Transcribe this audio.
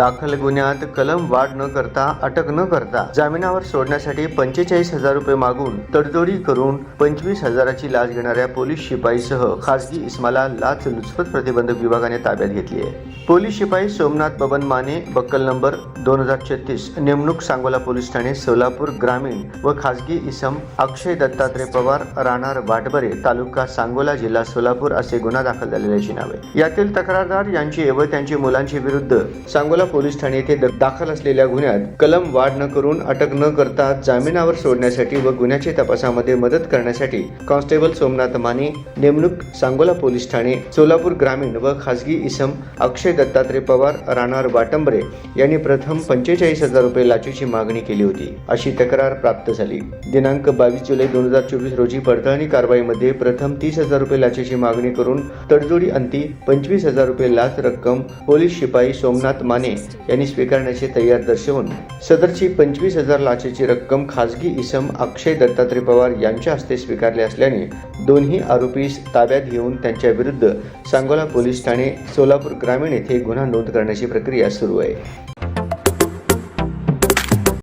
दाखल गुन्ह्यात कलम वाढ न करता अटक न करता जामिनावर सोडण्यासाठी पंचेचाळीस हजार रुपये मागून तडजोडी करून पंचवीस हजाराची लाच घेणाऱ्या पोलीस शिपाईसह खासगी इस्माला लाच लुचपत प्रतिबंधक विभागाने ताब्यात घेतली आहे. पोलीस शिपाई सोमनाथ बबन माने बक्कल नंबर दोन हजार छत्तीस नेमणूक सांगोला पोलीस ठाणे सोलापूर ग्रामीण व खासगी इसम अक्षय दत्तात्रय पवार राहणार वाटबरे तालुका सांगोला जिल्हा सोलापूर असे गुन्हा दाखल झालेल्याची नावे. यातील तक्रारदार यांची व त्यांची मुलांची विरुद्ध सांगोला पोलीस ठाणे येथे दाखल असलेल्या गुन्ह्यात कलम वाढ न करून अटक न करता जामिनावर सोडण्यासाठी व गुन्ह्याच्या तपासामध्ये मदत करण्यासाठी कॉन्स्टेबल सोमनाथ माने नेमणूक सांगोला पोलीस ठाणे सोलापूर ग्रामीण व खासगी इसम अक्षय दत्तात्रय पवार राहणार वाटंबरे यांनी प्रथम पंचेचाळीस हजार रुपये लाचेची मागणी केली होती. अशी तक्रार प्राप्त झाली. दिनांक बावीस जुलै दोन हजार चोवीस रोजी पडताळणी कारवाईमध्ये प्रथम तीस हजार रुपये लाचेची मागणी करून तडजोडी अंती पंचवीस हजार रुपये लाच रक्कम पोलीस शिपाई सोमनाथ माने यांनी स्वीकारण्याची तयार दर्शवून सदरची पंचवीस हजार लाचेची रक्कम खासगी इसम अक्षय दत्तात्रय पवार यांच्या हस्ते स्वीकारले असल्याने दोन्ही आरोपीस ताब्यात घेऊन त्यांच्या विरुद्ध सांगोला पोलीस ठाणे सोलापूर ग्रामीण येथे गुन्हा नोंद करण्याची प्रक्रिया सुरू आहे.